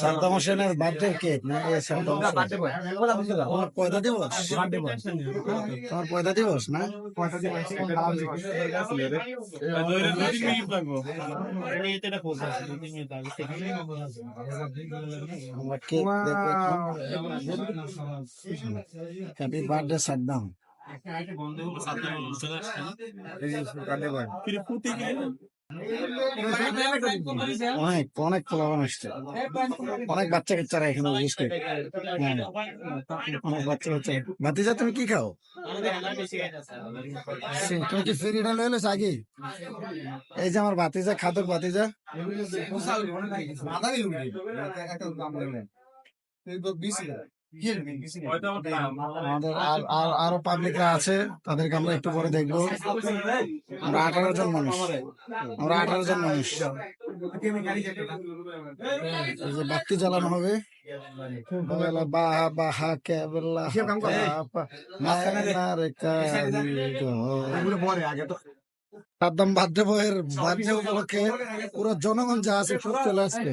সাদ্দাম হোসেনের birthday cake না? তোমার পয়দা দিবস? তোমার পয়দা দিবস না? Happy birthday Saddam. অনেক অনেক পোলাবান আসছে অনেক বাচ্চা কাচ্চারা এখানে বুঝতে অনেক বাচ্চা কাচ্চা। ভাতিজা, তুমি কি খাও? তুমি কি ফেরি ডাল হইল আগে? এই যে আমার ভাতিজা, খাদক ভাতিজা। আমাদের আর- আর- আরও পাবলিকরা আছে তাদেরকে আমরা একটু পরে দেখব। আমরা আঠারো জন মানুষ। আমরা আঠারো জন মানুষ। বাতি জ্বালানো হবে। সাদ্দাম বার্থডে বয়ের বার্থডে উপলক্ষে পুরো জনগণ যা আছে সব চলে আসবে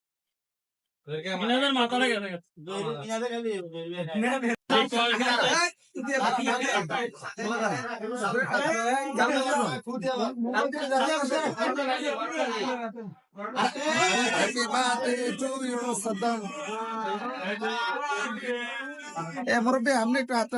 এ মুরব্বী আপনি একটু হাতে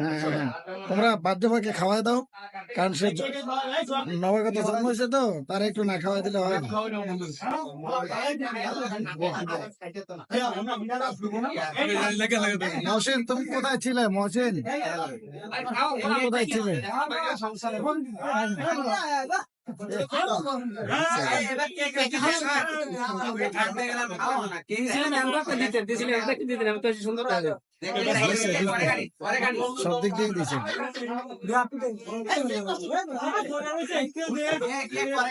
হ্যাঁ, হ্যাঁ। তোমরা বার্থডে বয়কে খাওয়াই দাও কারণ সে নবাগত জন্ম হয়েছে তো তার একটু না খাওয়াই দিলে হয় না মহসিন তুমি কোথায় ছিলে মহসিন তুমি কোথায় ছিলে সব দিক দিয়ে দিয়েছে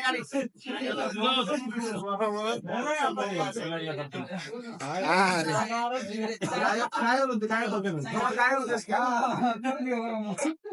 আরে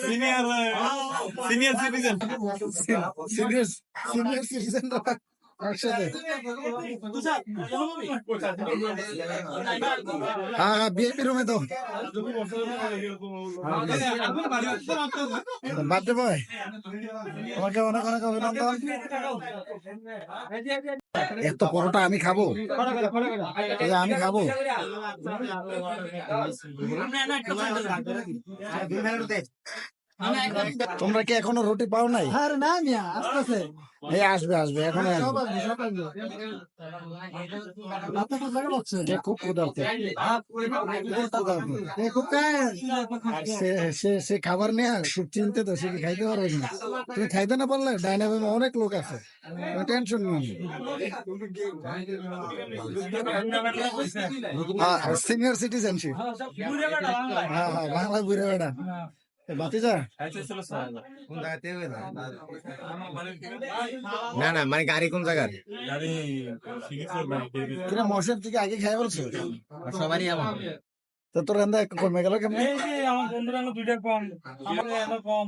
সিনিয়র সিনিয়র সিটিজেনরা একসাথে হ্যাঁ হ্যাঁ রুমে তো। বার্থডে বয় তোমাকে অনেক অনেক অভিনন্দন। এত পরোটা আমি খাব? আমি খাব? তোমরা কি এখনও রুটি পাও নাই? আর না মিয়া আসতেছে এই আসবে আসবে এখন খুব সে খাবার নিয়ে খুব চিন্তিত সে কি খাইতে পারবে না তুমি খাইতে না পারলে ডাইনামে অনেক লোক আছে। টেনশন নেই সিনিয়র সিটিজেনশিপ হ্যাঁ হ্যাঁ বাংলা বুড়ে বেড়া। না না মানে গাড়ি কোন জায়গার? কিনা মশের থেকে আগে খাই বলছো সবারই তো তোর কমে গেল কেমন? আমার বন্ধুরা দুইটা কম। আমার কম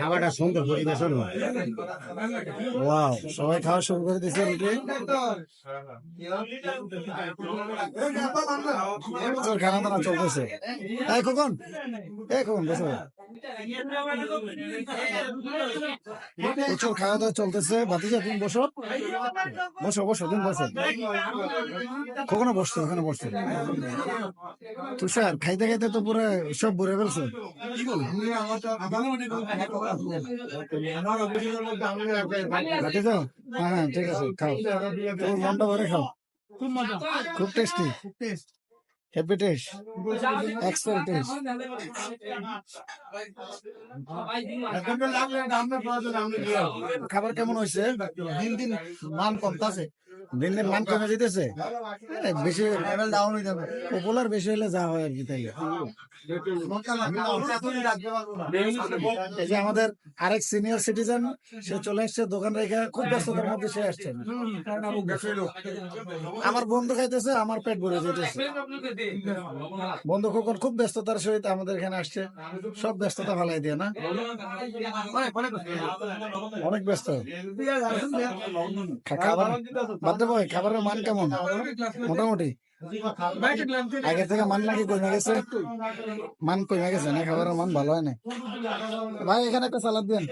খাবারটা সুন্দর পরিবেশন ওয়াও সবাই খাওয়া শুরু করে দিছে রুটি তোর খানা দানা চলতেছে। এই খোকন এই খোকন বসো। প্রচুর খাওয়া দাওয়া চলতেছে। বাতিজা তুমি বসো। বসো বসো তুমি বসো। কখনো বসছো ওখানে বসছো। তুষার খাইতে খাইতে তো পুরো সব ভরে ফেলছো। হ্যাঁ হ্যাঁ ঠিক আছে খাও খুব মজা খুব টেস্টি হ্যাপি টেস্ট খাবার কেমন হয়েছে? দিন দিন মান কমতাছে। দিন দিন মান কমে যেতেছে। বেশি লেভেল ডাউন হয়ে যাবে পপুলার বেশি হলে যা হয় আর কি তাই এই যে আমাদের আরেক সিনিয়র সিটিজেন সে চলে এসছে দোকান রেখে খুব ব্যস্ততার মধ্যে সে আসছে। আমার বন্ধু খাইতেছে আমার পেট ভরে যেতেছে। বন্ধু খোকন খুব ব্যস্ততার সহিত আমাদের এখানে আসছে। সব ব্যস্ততা ফালাই দিয়ে না? অনেক ব্যস্ত। খাবার ভাই খাবারের মান কেমন? মোটামুটি। আগে থেকে মান নাকি কমে গেছে। মান কমে গেছে না? খাবারের মান ভালো হয় না ভাই এখানে একটা সালাদ দেন।